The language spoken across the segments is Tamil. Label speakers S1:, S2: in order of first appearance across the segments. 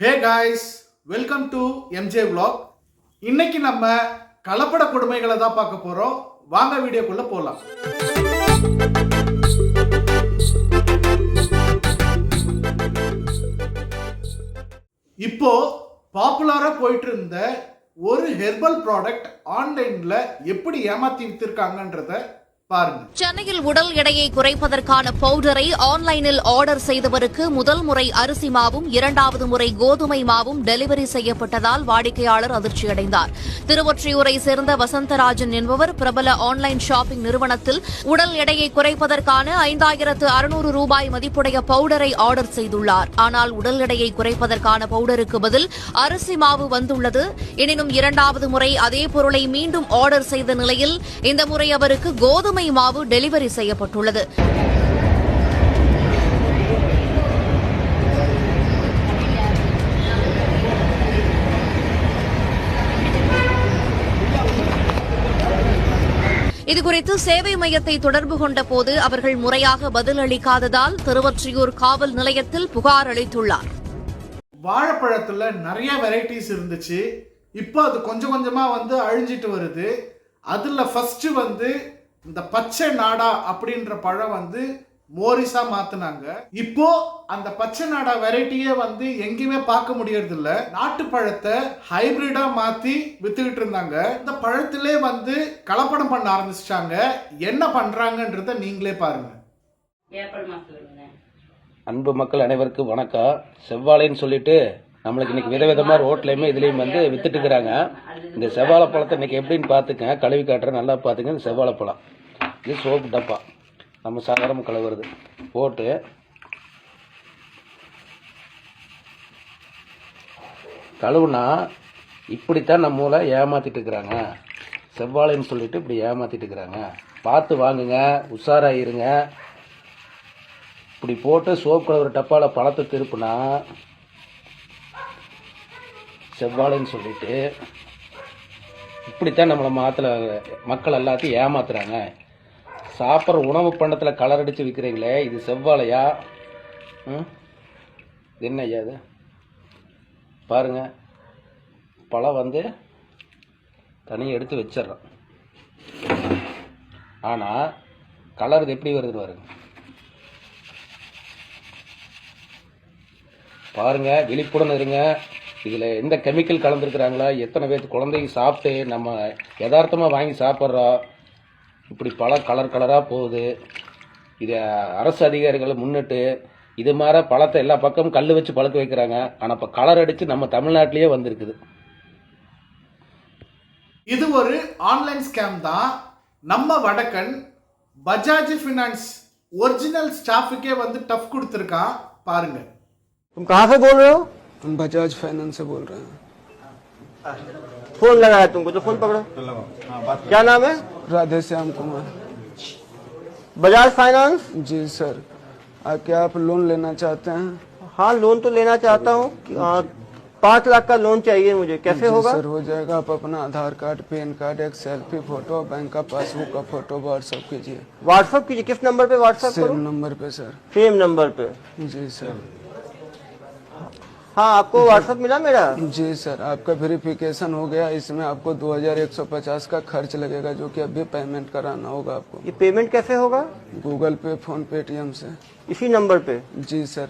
S1: Hey guys welcome to MJ vlog. இன்னைக்கு நம்ம கலப்பட கொடுமைகளை தான் பார்க்க போகிறோம் வாங்க வீடியோக்குள்ளே போகலாம் இப்போ பாப்புலராக போயிட்டு இருந்த ஒரு ஹெர்பல் ப்ராடக்ட் ஆன்லைனில் எப்படி ஏமாற்றி வித்திருக்காங்கன்றத
S2: சென்னையில் உடல் எடையை குறைப்பதற்கான பவுடரை ஆன்லைனில் ஆர்டர் செய்தவருக்கு முதல் முறை அரிசி மாவும் இரண்டாவது முறை கோதுமை மாவும் டெலிவரி செய்யப்பட்டதால் வாடிக்கையாளர் அதிர்ச்சியடைந்தார். திருவொற்றியூரை சேர்ந்த வசந்தராஜன் என்பவர் பிரபல ஆன்லைன் ஷாப்பிங் நிறுவனத்தில் உடல் எடையை குறைப்பதற்கான ஐந்தாயிரத்து அறுநூறு ரூபாய் மதிப்புடைய பவுடரை ஆர்டர் செய்துள்ளார். ஆனால் உடல் எடையை குறைப்பதற்கான பவுடருக்கு பதில் அரிசி மாவு வந்துள்ளது. எனினும் இரண்டாவது முறை அதே பொருளை மீண்டும் ஆர்டர் செய்த நிலையில் இந்த முறை அவருக்கு கோதுமை மாவு டெலிவரி செய்யப்பட்டுள்ளது. இதுகுறித்து சேவை மையத்தை தொடர்பு கொண்ட போது அவர்கள் முறையாக பதிலளிக்காததால் திருவொற்றியூர் காவல் நிலையத்தில் புகார் அளித்துள்ளார்.
S1: வாழைப்பழத்துல நிறைய வெரைட்டிஸ் இருந்துச்சு. இப்போ அது கொஞ்சம் கொஞ்சமா வந்து அழிஞ்சிட்டு வருது. அதுல ஃபஸ்ட்டு வந்து இந்த பச்சை நாடா அப்படின்ற பழம் வந்து மோரிஸா மாத்துனாங்க. இப்போ அந்த பச்சை நாடா வெரைட்டியே வந்து எங்கேயுமே பார்க்க முடியறது இல்ல நாட்டு பழத்தை ஹைபிரிடா மாத்தி வித்துக்கிட்டு இருந்தாங்க. இந்த பழத்திலே வந்து கலப்படம் பண்ண ஆரம்பிச்சிட்டாங்க. என்ன பண்றாங்கன்றத நீங்களே பாருங்க.
S3: அன்பு மக்கள் அனைவருக்கும் வணக்கம். செவ்வாழைன்னு சொல்லிட்டு நம்மளுக்கு இன்னைக்கு விதவிதமாக ரோட்லையுமே இதுலேயும் வந்து வித்துட்டு இருக்கிறாங்க இந்த செவ்வாழை பழத்தை இன்னைக்கு எப்படின்னு பார்த்துக்கங்க. கழுவி காட்டுறேன் நல்லா பார்த்துங்க இந்த செவ்வாழை பழம். இது சோப்பு டப்பா. நம்ம சாதாரணமாக கழுவுறது. போட்டு கழுவுனா இப்படித்தான் நம்ம ஊரில் ஏமாத்திட்டு இருக்கிறாங்க செவ்வாழைன்னு சொல்லிட்டு இப்படி ஏமாத்திட்டு இருக்கிறாங்க பார்த்து வாங்குங்க உஷாராக இருங்க இப்படி போட்டு சோப்பு கழுவுற டப்பாவில் பழத்தை திருப்புனா செவ்வாழைன்னு சொல்லிட்டு இப்படித்தான் நம்மளை மாத்துல மக்கள் எல்லாத்தையும் ஏமாத்துறாங்க. சாப்பிட்ற உணவு பண்டத்தில் கலர் அடித்து விற்கிறீங்களே இது செவ்வாழையா? என்ன ஐயா இது? பாருங்க. பழம் வந்து தனியாக எடுத்து வச்சிடுறோம். ஆனால் கலர் இது எப்படி வருதுன்னு பாருங்க. பாருங்க விழிப்புடன் இருங்க. இதில் எந்த கெமிக்கல் கலந்துருக்குறாங்களா? எத்தனை பேர் குழந்தைங்க சாப்பிட்டு நம்ம யதார்த்தமாக வாங்கி சாப்பிட்றோம் இப்படி பல கலர் கலராக போகுது. இதை அரசு அதிகாரிகளை முன்னிட்டு இது மாதிரி பழத்தை எல்லா பக்கமும் கல் வச்சு பழுக்க வைக்கிறாங்க. ஆனால் இப்போ கலர் அடித்து நம்ம தமிழ்நாட்டிலேயே வந்திருக்குது.
S1: இது ஒரு ஆன்லைன் ஸ்கேம் தான். நம்ம வடக்கன் பஜாஜ் ஃபினான்ஸ் ஒரிஜினல் ஸ்டாஃபுக்கே வந்து டஃப் கொடுத்துருக்கான்.
S4: பாருங்கள் காசை போடுறோம்
S5: हम बजाज फाइनेंस से बोल रहे हैं।
S4: फ़ोन लगाया तुमको तो फ़ोन पकड़ो। क्या नाम है?
S5: राधे श्याम कुमार।
S4: बजाज फाइनेंस?
S5: जी सर। आ, क्या आप लोन लेना चाहते हैं?
S4: हाँ लोन तो लेना चाहता हूँ। हाँ, पाँच लाख का लोन चाहिए मुझे। कैसे होगा?
S5: सर हो जाएगा। आप अपना आधार कार्ड पैन कार्ड एक सेल्फी फ़ोटो बैंक का पासबुक का फ़ोटो व्हाट्सअप कीजिए।
S4: व्हाट्सअप कीजिए। किस नंबर पे व्हाट्सअप
S5: सेम नंबर पे सर।
S4: सेम नंबर पे।
S5: जी सर।
S4: हाँ आपको व्हाट्सएप मिला मेरा?
S5: जी सर आपका वेरिफिकेशन हो गया। इसमें आपको 2150 का खर्च लगेगा जो कि अभी पेमेंट कराना होगा आपको।
S4: ये पेमेंट कैसे होगा?
S5: गूगल पे फ़ोन पे पेटीएम से।
S4: इसी नंबर पे?
S5: जी सर।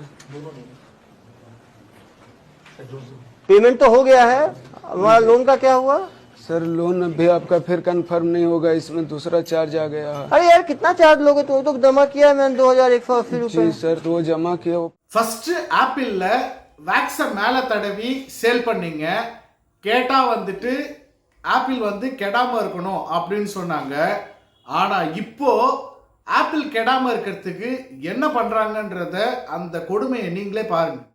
S4: पेमेंट तो हो गया है। हमारा लोन का क्या हुआ?
S5: सर लोन अभी आपका फिर कंफर्म नहीं होगा इसमें दूसरा चार्ज आ गया।
S4: अरे यार कितना चार्ज लोगे? तो, तो जमा किया है मैंने दो हज़ार एक सौ अस्सी
S5: सर तो जमा किया।
S1: फ़र्स्ट आप வேக்ஸை மேலே தடவி சேல் பண்ணீங்க. கேட்டால் வந்துட்டு ஆப்பிள் வந்து கெடாமல் இருக்கணும் அப்படின்னு சொன்னாங்க. ஆனால் இப்போ ஆப்பிள் கெடாமல் இருக்கிறதுக்கு என்ன பண்ணுறாங்கன்றத அந்த கொடுமையை நீங்களே பாருங்கள்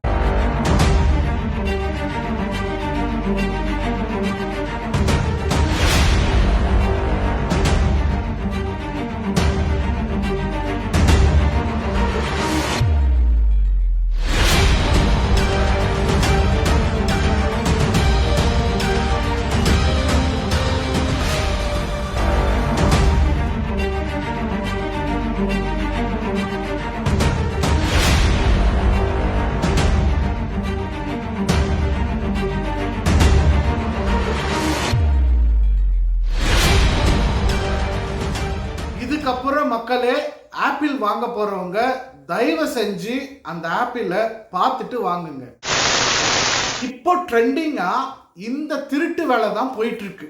S1: மக்களே ஆப்பிள் வாங்க போறவங்க தயவு செஞ்சு அந்த ஆப்பிளை பார்த்துட்டு வாங்குங்க. இப்போ ட்ரெண்டிங்கா இந்த திருட்டு வேலை தான் போயிட்டு இருக்கு.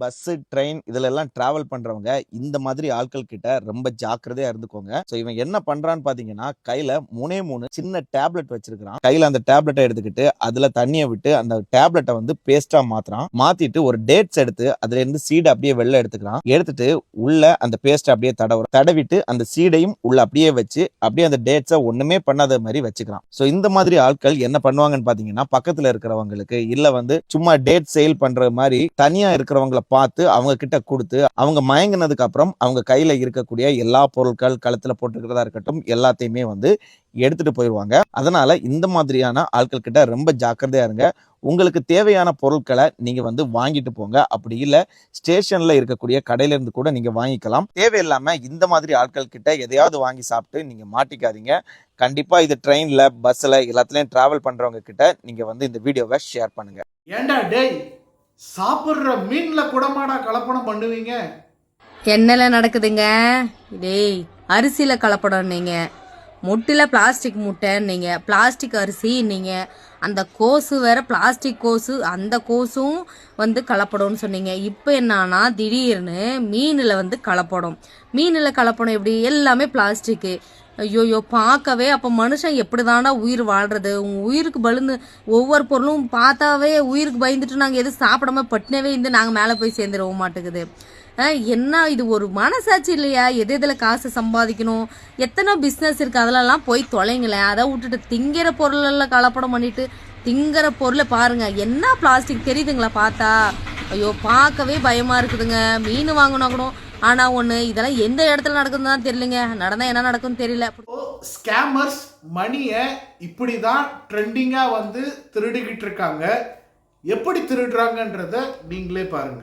S6: பஸ்ஸு ட்ரெயின் இதிலெல்லாம் ட்ராவல் பண்ணுறவங்க இந்த மாதிரி ஆட்கள் கிட்ட ரொம்ப ஜாக்கிரதையா இருந்துக்கோங்க. ஸோ இவன் என்ன பண்றான்னு பார்த்தீங்கன்னா கையில் மூணே மூணு சின்ன டேப்லெட் வச்சிருக்கிறான். கையில் அந்த டேப்லெட்டை எடுத்துக்கிட்டு அதில் தண்ணியை விட்டு அந்த டேப்லெட்டை வந்து பேஸ்ட்டாக மாற்றுறான் மாற்றிட்டு ஒரு டேட்ஸ் எடுத்து அதுலேருந்து சீடை அப்படியே வெளில எடுத்துக்கிறான். எடுத்துட்டு உள்ள அந்த பேஸ்ட்டை அப்படியே தடவுறான் தடவிட்டு அந்த சீடையும் உள்ள அப்படியே வச்சு அப்படியே அந்த டேட்ஸை ஒன்றுமே பண்ணாத மாதிரி வச்சுக்கிறான். ஸோ இந்த மாதிரி ஆட்கள் என்ன பண்ணுவாங்கன்னு பார்த்தீங்கன்னா பக்கத்தில் இருக்கிறவங்களுக்கு இல்லை வந்து சும்மா டேட் சேல் பண்ணுற மாதிரி தனியாக இருக்கிறவங்கள பார்த்து அவங்க கிட்ட கொடுத்து அவங்க மயங்கினதுக்கு அப்புறம் அவங்க கையில இருக்கக்கூடிய எல்லா பொருட்கள் கழுத்தில் போட்டுக்கிறதா இருக்கட்டும் எல்லாத்தையுமே வந்து எடுத்துட்டு போயிடுவாங்க அதனால இந்த மாதிரியான ஆட்கள் கிட்ட ரொம்ப ஜாக்கிரதையா இருங்க. உங்களுக்கு தேவையான பொருட்களை நீங்க வந்து வாங்கிட்டு போங்க. அப்படி இல்ல ஸ்டேஷன்ல இருக்கக்கூடிய கடையில இருந்து கூட நீங்க வாங்கிக்கலாம். தேவையில்லாம இந்த மாதிரி ஆட்கள் கிட்ட எதையாவது வாங்கி சாப்பிட்டு நீங்க மாட்டிக்காதீங்க. கண்டிப்பா இது ட்ரெயின்ல பஸ்ல எல்லாத்துலயும் டிராவல் பண்றவங்க கிட்ட நீங்க வந்து இந்த வீடியோவை ஷேர் பண்ணுங்க.
S1: ஏண்டா டேய்? சாப்பிட்ற மீன்ல கூடமாடா கலப்படம் பண்ணுவீங்க?
S7: என்னல நடக்குதுங்க? டேய் அரிசியில் கலப்படம் நீங்க முட்டில் பிளாஸ்டிக் முட்டை பிளாஸ்டிக் அரிசி அந்த கோசு வேற பிளாஸ்டிக் கோசு அந்த கோசும் வந்து கலப்படம்னு சொன்னீங்க. இப்போ என்னன்னா திடீர்னு மீனில் வந்து கலப்படம். மீனில் கலப்படம் எப்படி? எல்லாமே பிளாஸ்டிக்கு ஐயோயோ பார்க்கவே அப்போ மனுஷன் எப்படி உயிர் வாழ்றது? உங்கள் உயிருக்கு பலுந்து ஒவ்வொரு பொருளும் பார்த்தாவே உயிருக்கு பயந்துட்டு நாங்கள் எதுவும் சாப்பிடாம பட்டினவே இருந்து நாங்கள் மேலே போய் சேர்ந்துடவும் மாட்டேங்குது. என்ன இது ஒரு மனசாட்சி இல்லையா? எது எதில் காசு சம்பாதிக்கணும்? எத்தனை பிஸ்னஸ் இருக்குது அதிலெல்லாம் போய் தொலைங்களேன். அதை விட்டுட்டு திங்கிற பொருளெல்லாம் கலப்படம் பண்ணிட்டு திங்கிற பொருளை பாருங்க. என்ன பிளாஸ்டிக் தெரியுதுங்களா பார்த்தா? ஐயோ பார்க்கவே பயமா இருக்குதுங்க. மீன் வாங்கினா கூட. ஆனா ஒன்று இதெல்லாம் எந்த இடத்துல நடக்குதுன்னு தான் தெரியலங்க. நடந்தா என்ன நடக்கும்னு தெரியல.
S1: ஸ்கேமர்ஸ் மணியை இப்படி தான் ட்ரெண்டிங்காக வந்து திருடிக்கிட்டு இருக்காங்க. எப்படி திருடுறாங்கன்றத நீங்களே பாருங்க.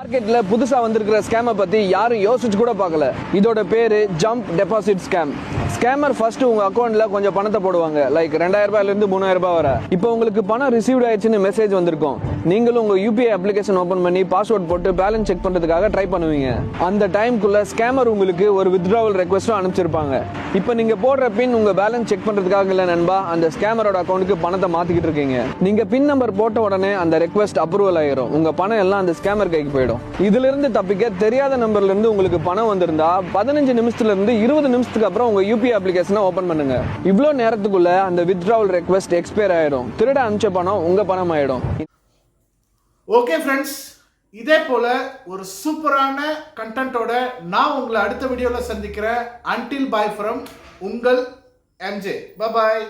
S8: மார்க்கெட்டில் புதுசாக வந்திருக்கிற ஸ்கேமை பற்றி யாரும் யோசிச்சு கூட பார்க்கல. இதோட பேரு jump deposit scam scammer first உங்க அக்கௌண்ட்ல கொஞ்சம் பணத்தை போடுவாங்க. லைக் ரெண்டாயிரம் ரூபாயில இருந்து மூணாயிரம் ரூபாய் வர. இப்போ உங்களுக்கு பணம் ரிசீவ் ஆயிடுச்சுன்னு மெசேஜ் வந்திருக்கும். நீங்களும் உங்க யூபிஐ அப்ளிகேஷன் ஓபன் பண்ணி பாஸ்வேர்ட் போட்டு பேலன்ஸ் செக் பண்றதுக்காக ட்ரை பண்ணுவீங்க. அந்த டைம்குள்ள ஸ்கேமர் உங்களுக்கு ஒரு வித்ட்ராவல் ரெக்வஸ்ட்டும் அனுப்பிச்சிருப்பாங்க. இப்போ நீங்க போடுற பின் உங்க பேலன்ஸ் செக் பண்றதுக்காக இல்ல நண்பா அந்த ஸ்கேமரோட அக்கௌண்ட்டுக்கு பணத்தை மாத்திக்கிட்டு இருக்கீங்க. நீங்க பின் நம்பர் போட்ட உடனே அந்த ரெக்வஸ்ட் அப்ரூவல் ஆயிரும். உங்க பணம் எல்லாம் அந்த ஸ்கேமர் கைக்கு போயிடும். இதுல இருந்து தப்பிக்க தெரியாத நம்பர்ல இருந்து உங்களுக்கு பணம் வந்திருந்தா பதினஞ்சு நிமிஷத்துல இருந்து இருபது நிமிஷத்துக்கு அப்புறம் உங்க யூபிஐ அப்ளிகேஷனை ஓபன் பண்ணுங்க. இவ்வளோ நேரத்துக்குள்ள அந்த வித்ட்ராவல் ரெக்வஸ்ட் எக்ஸ்பயர் ஆயிடும். திருட அனுப்பிச்ச பணம் உங்க பணம் ஆயிடும்.
S1: ஓகே ஃப்ரெண்ட்ஸ் இதே போல ஒரு சூப்பரான கண்டென்ட்டோட நான் உங்களை அடுத்த வீடியோவில் சந்திக்கிறேன். அன்டில் பாய் ஃப்ரம் உங்கள் எம்ஜே பாய்